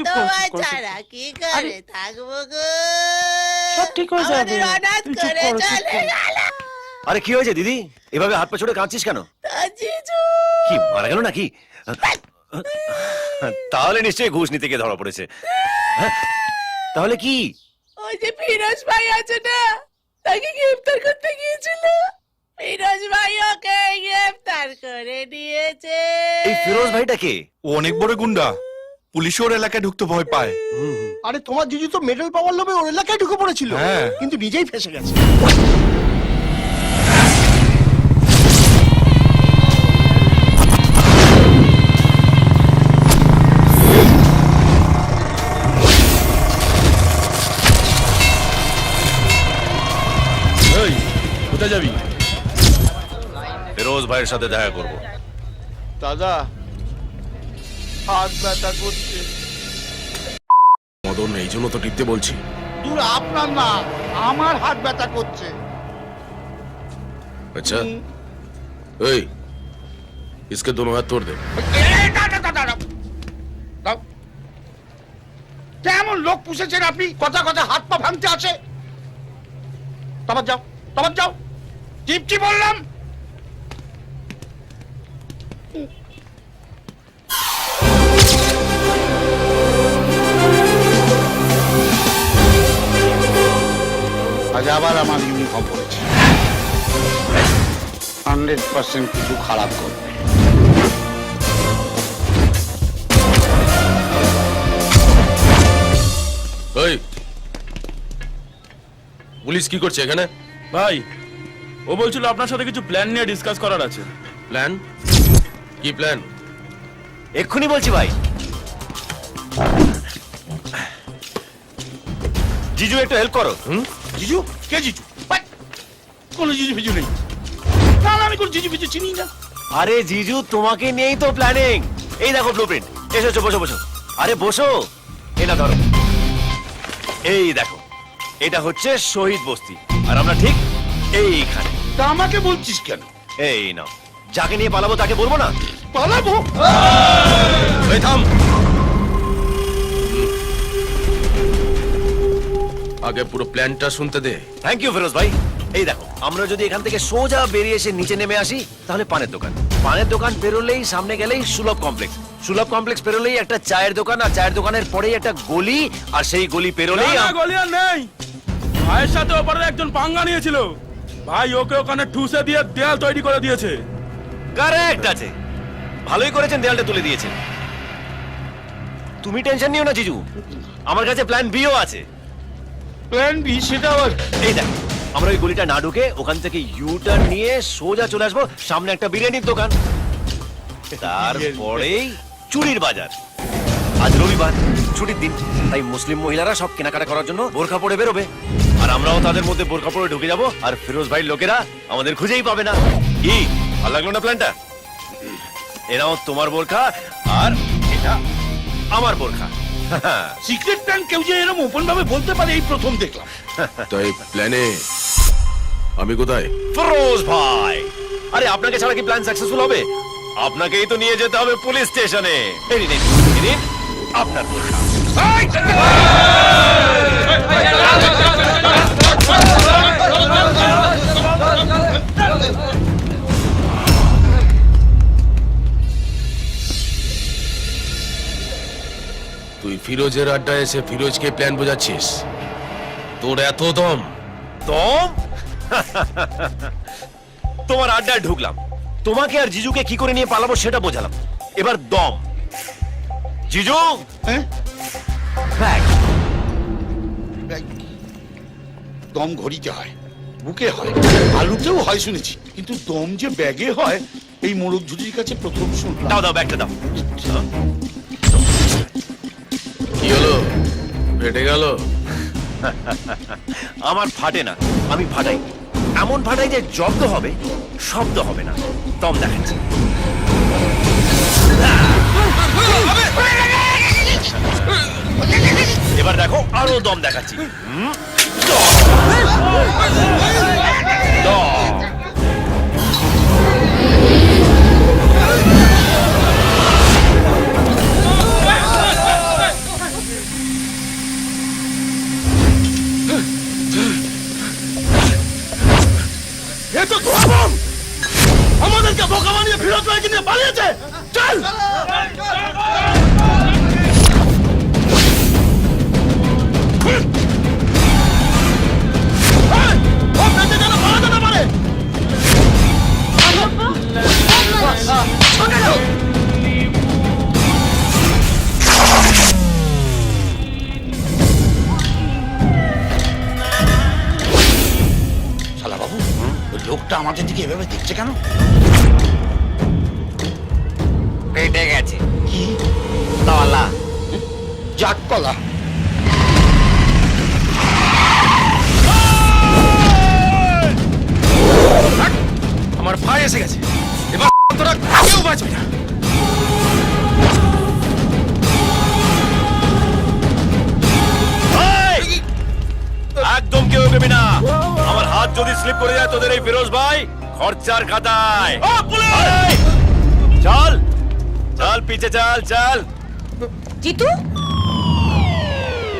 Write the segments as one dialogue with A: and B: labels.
A: চুপ কর, চুপ কর,
B: ছাড়া কি করে? থাকব গো।
A: সব ঠিক হয়ে যাবে।
B: অনাথ করে চলে গেল।
C: আরে কি হয়েছে দিদি? এভাবে হাত পা ছড়ে কাঁদছিস কেন?
B: জিজু।
C: কি মারা গেল নাকি? তাহলে নিশ্চয়ই ঘুষ নিতে গিয়ে ধরা পড়েছে? তাহলে কি?
B: ওই যে ফিরোজ ভাই আছে না তাকে গ্রেফতার করতে গিয়েছিল। ফিরোজ ভাই ওকে গ্রেফতার করে নিয়েছে
C: এই ফিরোজ ভাইটাকে
D: ও অনেক বড় গুন্ডা। পুলিশ ওর এলাকায় ঢুকতে ভয় পায়।
E: আরে তোমার জিজু তো মেডেল পাওয়ার লোভে ওর এলাকায় ঢুকে পড়েছিল।
D: হ্যাঁ।
E: কিন্তু নিজেই ফেসে গেছে।
D: এই কোথায় যাবি?
C: ফিরোজ ভাইয়ের সাথে দেখা করব।
E: দাদা হাত ব্যথা করছে
D: মদন এই জন্য তো টিপতে বলছি
E: দূর আপনার না আমার হাত ব্যথা করছে
D: আচ্ছা এই इसके दोनों हाथ तोड़ दे
E: কেমন লোক পুষেছেন আপনি কথা কথা হাত পা ভাঙতে আছে তারপর যাও তারপর যাও টিপটি বললাম আজ আবার আমার ইউনিফর্ম পড়েছে হান্ড্রেড পার্সেন্ট কিছু খারাপ করবে।
D: ওই পুলিশ কি করছে এখানে?
F: ভাই ও বলছিল আপনার সাথে কিছু প্ল্যান নিয়ে ডিসকাস করার আছে।
D: প্ল্যান কি প্ল্যান
C: এক্ষুনি বলছি ভাই। জিজু একটু হেল্প করো।
D: হুম?
E: জিজু কে জিজু! কোনো জিজু ফিজু নেই। না না, আমি কোনো জিজু ফিজু চিনি না।
C: আরে জিজু তোমাকে নিয়েই তো প্ল্যানিং এই দেখো ব্লুপ্রিন্ট এসেছ বসো বসো। আরে বসো। এটা ধরো। এই দেখো। এটা হচ্ছে শহীদ বস্তি। আর আমরা ঠিক এইখানে।
E: তা আমাকে বলছিস কেন?
C: এই নাও। যাকে নিয়ে পালাবো তাকে বলব না?
E: পালাবো?
D: এই থাম। আগে পুরো প্ল্যানটা শুনতে দে।
C: থ্যাংক ইউ ফিরোজ ভাই। এই দেখো আমরা যদি এখান থেকে সোজা বেরিয়ে এসে নিচে নেমে আসি তাহলে পানের দোকান। পানের দোকান পেরোলেই সামনে গেলেই সুলভ কমপ্লেক্স। সুলভ কমপ্লেক্স পেরোলেই একটা চায়ের দোকান আর চায়ের দোকানের পরেই একটা গলি আর সেই গলি পেরোলেই
F: গলি আর নেই। ভাইয়ের সাথে ওপারে একজন পাঙ্গা নিয়েছিল। ভাই ওকে ওখানে ঠুসে দিয়ে দেয়াল তৈরি করে দিয়েছে।
C: কারেক্ট আছে। ভালোই করেছেন দেয়ালটা তুলে দিয়েছেন। তুমি টেনশন নিও না জিজু। আমার কাছে প্ল্যান বিও আছে।
E: প্ল্যান বি সেটা আবার
C: এই দেখ, আমরা ওই গলিটা না ঢুকে ওখান থেকে ইউ টার্ন নিয়ে সোজা চলে আসব। সামনে একটা বিরিয়ানির দোকান। তারপরেই চুরির বাজার। আজ রবিবার, ছুটির দিন। তাই মুসলিম মহিলারা সব কেনাকাটা করার জন্য বোরখা পরে বেরোবে। আর আমরাও তাদের মধ্যে বোরখা পরে ঢুকে যাব। আর ফিরোজ ভাই লোকেরা আমাদের খুঁজেই পাবে না। কি? ভালো লাগল না প্ল্যানটা এরাও তোমার বোরখা, আর এটা আমার বোরখা।
E: সিক্রেট প্ল্যান কেউ যে এরকম ওপেন ভাবে বলতে পারে এই প্রথম দেখলাম।
D: তো এই প্ল্যানে আমি কোথায়?
C: ফিরোজ ভাই! আরে আপনাকে ছাড়া কি প্ল্যান সাকসেসফুল হবে? আপনাকেই তো নিয়ে যেতে হবে পুলিশ স্টেশনে। এই নিন, এই নিন, আপনার বোরখা
D: ফিরোজের আড্ডায় এসে ফিরোজকে প্ল্যান বোঝাচ্ছিস। তোর এত দম।
C: দম? তোমার আড্ডায় ঢুকলাম। তোমাকে আর জিজুকে কি করে নিয়ে পালাবো সেটা বোঝালাম। এবার দম। জিজু?
E: হ্যাঁ?
C: ব্যাগ
E: দম ঘড়িতে হয় বুকে হয় আলুতেও হয় শুনেছি। কিন্তু দম যে ব্যাগে হয় এই মোরগ ঝুড়ির কাছে প্রথম শুনলাম।
C: দাও দাও ব্যাগটা দাও।
D: হলো ফেটে গেল?
C: আমার ফাটে না, আমি ফাটাই। এমন ফাটাই যে জব্দ হবে, শব্দ হবে না। দম দেখাচ্ছি। এবার দেখো, আরও দম দেখাচ্ছি? দম।
E: নিয়ে পালিয়েছে। চল। লোকটা আমাদের দিকে এভাবে দেখছে কেন?
C: পেটে গেছে।
E: কি? কলা
D: আমার ভাই এসে গেছে। এবার তোরা কেউ বাঁচবি না।
C: একদম কেউ এগোবি না। আমার হাত যদি স্লিপ করে যায় তোদের এই ফিরোজ ভাই খরচার খাতায়! চল! চল পিছে চল চল
G: জিতু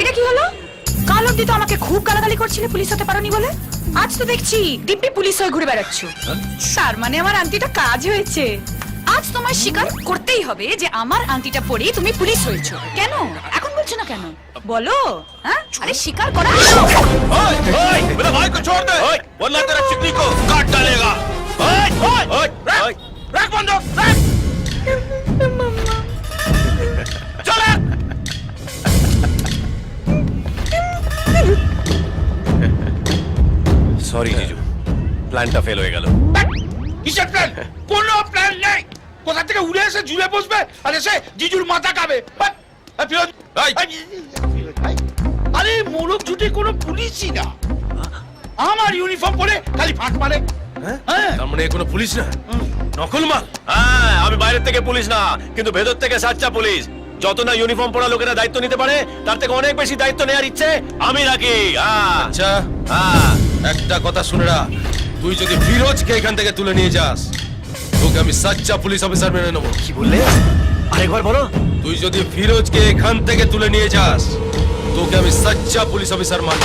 G: এটা কি হলো কাল অব্দি তো আমাকে খুব গালাগালি করছিলে পুলিশ হতে পারোনি বলে আজ তো দেখছি দিব্যি পুলিশ হয়ে ঘুরে বেড়াচ্ছ তার মানে আমার আন্টিটা কাজ হয়েছে আজ তোমার স্বীকার করতেই হবে যে আমার আন্টিটা পরে তুমি পুলিশ হয়েছো কেন এখন বলছো না কেন বলো হ্যাঁ আরে স্বীকার করা
C: ओए, ओए, मेरे भाई को छोड़ दे ओए, वरना तेरा चिकनी को काट डालेगा ओए, ओए, ओए, ओए, रख बंदूक रख সরি জিজু। প্ল্যানটা ফেল হয়ে গেল।
E: কিসের প্ল্যান কোনো প্ল্যান নেই। কোথা থেকে উড়ে এসে ঝুলে বসবে আর এসে জিজুর মাথা খাবে? আরে মোরগ ছুটি কোনো পুলিশই না। আমার ইউনিফর্ম পরে খালি ফাঁক মারে। হ্যাঁ?
D: তার মানে কোনো পুলিশ না? নকল মাল
C: হ্যাঁ আমি বাইরের থেকে পুলিশ না কিন্তু ভেতর থেকে সাচ্চা পুলিশ। যত না ইউনিফর্ম পরা লোকেরা দায়িত্ব নিতে পারে তার থেকে অনেক বেশি দায়িত্ব নেওয়ার ইচ্ছে আমি রাখি। হ্যাঁ।
D: আচ্ছা।
C: হ্যাঁ।
D: একটা কথা শুনে রা। তুই যদি ফিরোজকে এখান থেকে তুলে নিয়ে যাস তোকে আমি সাচ্চা পুলিশ অফিসার মেনে নেব।
C: কি বললে? আরেকবার বলো।
D: তুই যদি ফিরোজকে এখান থেকে তুলে নিয়ে যাস তোকে আমি সাচ্চা পুলিশ অফিসার মানব।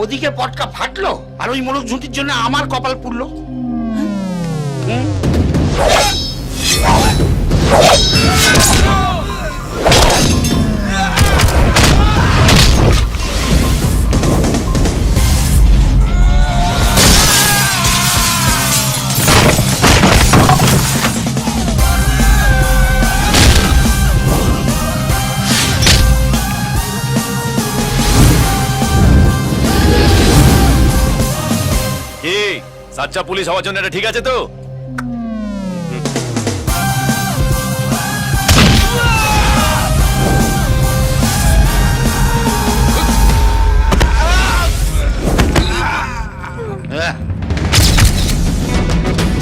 E: ওদিকে পটকা ফাটলো আর ওই মোরগ ঝুঁটির জন্য আমার কপাল পুড়লো।
C: কি সাচ্চা পুলিশ হওয়ার জন্য এটা ঠিক আছে তো?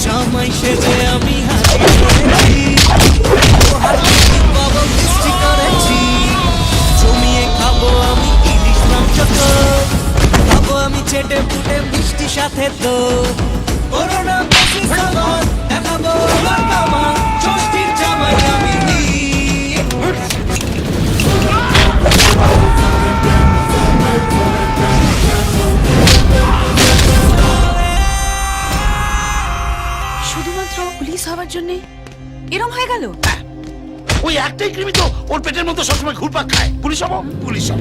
A: জামাই সেজে আমি খাব আমি ইলিশ আমি চেটে পুটে মিষ্টি সাথে তো। করোনা বেশি সামান দেখাবো আমার কামা ষষ্ঠীর জামাই আমি
G: শুধুমাত্র পুলিশ হওয়ার জন্য এরম হয়ে গেল?
E: ওই একটাই কৃমি তো ওর পেটের মধ্যে সবসময় ঘুরপাক খায়। পুলিশ হব? পুলিশ হব।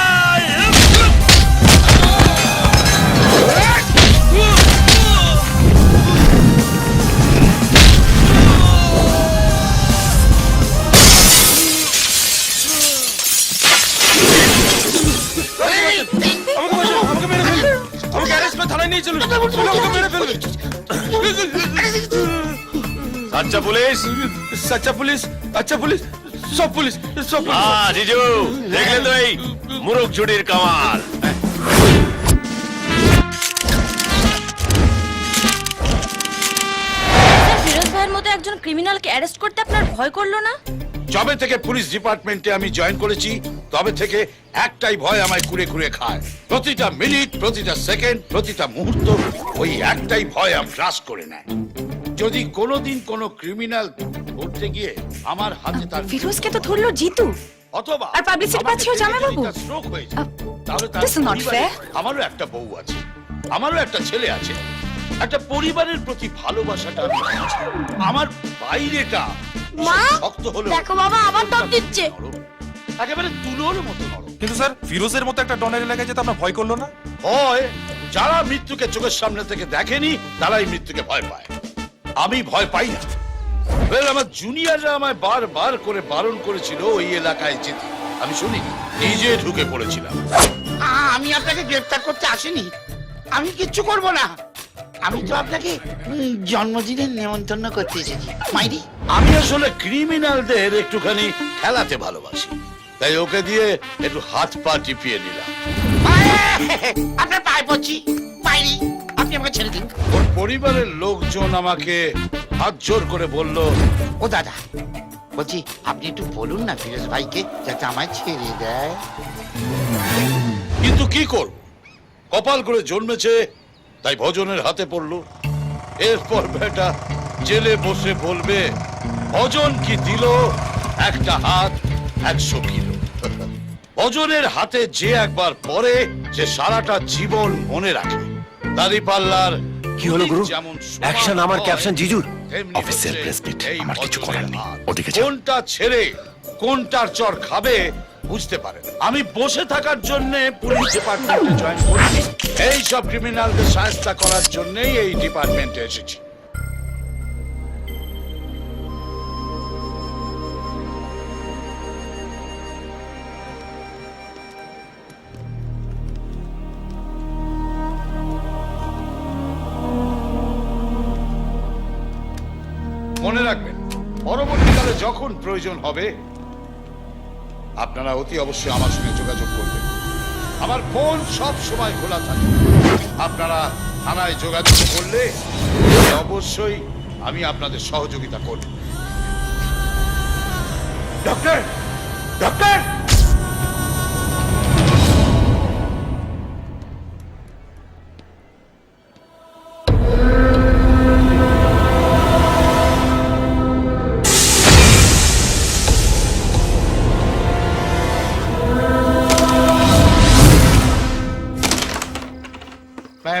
C: আচ্ছা পুলিশ।
D: আচ্ছা পুলিশ আচ্ছা পুলিশ সব পুলিশ সব পুলিশ।
C: জিজু দেখলে তো এই মুরগ ঝুড়ির কামাল।
H: ক্রিমিনালকে অ্যারেস্ট করতে আপনার ভয় করল না?
E: যবে থেকে পুলিশ ডিপার্টমেন্টে আমি জয়েন করেছি তবে থেকে একটাই ভয় আমায় কুড়ে কুড়ে খায়। প্রতিটা মিনিট প্রতিটা সেকেন্ড প্রতিটা মুহূর্ত ওই একটাই ভয় আমি গ্রাস করে নেয়। যদি কোনোদিন কোনো ক্রিমিনাল ধরতে গিয়ে আমার হাতে তার
G: ফিরোজকে তো ধরলো জিতু।
E: অথবা
G: আর publicity পাচ্ছেও জামাইবাবু?
E: স্ট্রোক হয়েছে তাহলে তার
G: is not
E: পরিবারে
G: fair.
E: আমারও একটা বউ আছে আমারও একটা ছেলে আছে। একটা পরিবারের প্রতি ভালোবাসাটা আমার বাইরেটা।
H: মা,
E: শক্ত হলেও
H: দেখো বাবা, আবার দম দিচ্ছে।
E: একেবারে তুলোর মতো নরম
I: কিন্তু স্যার ফিরোজের মতো একটা ডনের এলাকায় যেতে আপনার ভয় করল না?
E: হয় যারা মৃত্যুকে চোখের সামনে থেকে দেখেনি তারাই মৃত্যুকে ভয় পায়। আমি ভয় পাই না। Well, আমার জুনিয়ররা আমায় বারবার করে বারণ করেছিল ওই এলাকায় যেতে। আমি শুনি নিজে ঢুকে পড়েছিলাম।
J: আমি আপনাকে গ্রেফতার করতে আসিনি। আমি কিচ্ছু করব না। আমি তো আপনাকে জন্মদিনের নেমন্তন্ন করতে এসেছি। মাইরি?
E: আমি আসলে ক্রিমিনালদের একটুখানি খেলাতে ভালোবাসি। তাই ওকে দিয়ে একটু হাত পা টিপিয়ে নিলাম।
J: আপনার পায়ে পড়ছি। মাইরি আপনি আমাকে ছেড়ে দিন।
E: ওর পরিবারের লোকজন আমাকে হাত জোর করে বলল
J: ও দাদা বলছি আপনি একটু বলুন না ফিরোজ ভাইকে যাতে আমায় ছেড়ে দেয়।
E: কিন্তু কি করব? কপাল করে জন্মেছে তাই ভজনের হাতে পড়ল এরপর বেটা জেলে বসে বলবে ভজন কি দিল একটা হাত একশো কিলো ভজনের হাতে যে একবার পরে সে সারাটা জীবন মনে রাখে দাড়ি পাল্লার
C: কি হলো গুরু?
E: সমান
C: আমার ক্যাপশন জিজুর। Officer
E: হচ্ছে
C: আমার কিছু করার নেই। ওদিকে
E: কোনটা ছেড়ে কোনটার চর খাবে বুঝতে পারেন। আমি বসে থাকার জন্য পুলিশ ডিপার্টমেন্টে জয়েন করেছি। এই সব ক্রিমিনালদের সাহায্য করার জন্যই এই ডিপার্টমেন্টে এসেছি। মনে রাখবেন, পরবর্তীকালে যখন প্রয়োজন হবে আপনারা অতি অবশ্যই আমার সঙ্গে যোগাযোগ করবেন। আমার ফোন সব সময় খোলা থাকে। আপনারা থানায় যোগাযোগ করলে অবশ্যই আমি আপনাদের সহযোগিতা করব। ডক্টর ডক্টর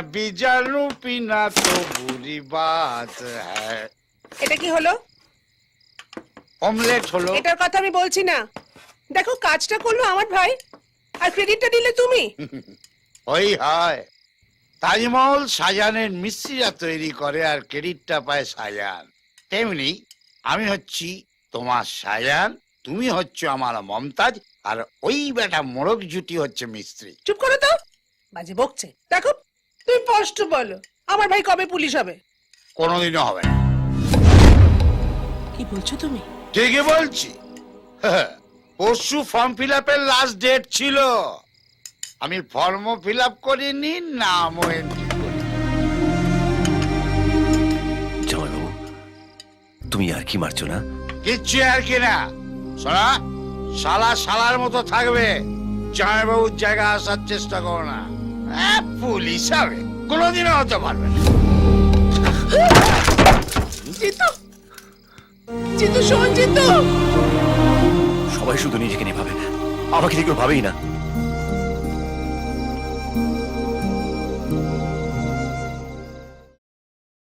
E: मैं भी जानू पीना तो बुरी बात है
B: এটা কি হলো
E: অমলেট হলো
B: এটার কথা আমি বলছি না দেখো কাজটা করলো আমার ভাই আর ক্রেডিটটা দিলে তুমি
E: ওই হয় তাজমহল সাজানের মিস্ত্রিরা তৈরি করে আর ক্রেডিটটা পায় সাজান তেমনি আমি হচ্ছি তোমার সাজান তুমি হচ্ছে আমার মমতাজ আর ওই বেটা মোরগ জুটি হচ্ছে মিস্ত্রি
B: চুপ করো তো বাজে বকছে দেখো তুমি স্পষ্ট বলো আমার ভাই কবে পুলিশ হবে?
E: কোনোদিনও হবে না।
B: কি বলছো তুমি?
E: ঠিকই বলছি। পরশু ফর্ম ফিল আপের লাস্ট ডেট ছিল। আমি ফর্মও ফিল আপ করিনি নামও এন্ট্রি
C: জামাইবাবু তুমি আর কি মারছো না?
E: কিচ্ছু আর কি না। শোনা শালা শালার মতো থাকবে। জামাইবাবুর জায়গা আসার চেষ্টা করো না। পুলিশ হবে কোনোদিনও হতে পারবে না।
C: সবাই শুধু নিজেকে নিয়ে ভাবে। আমাকে কেউ ভাবেই না।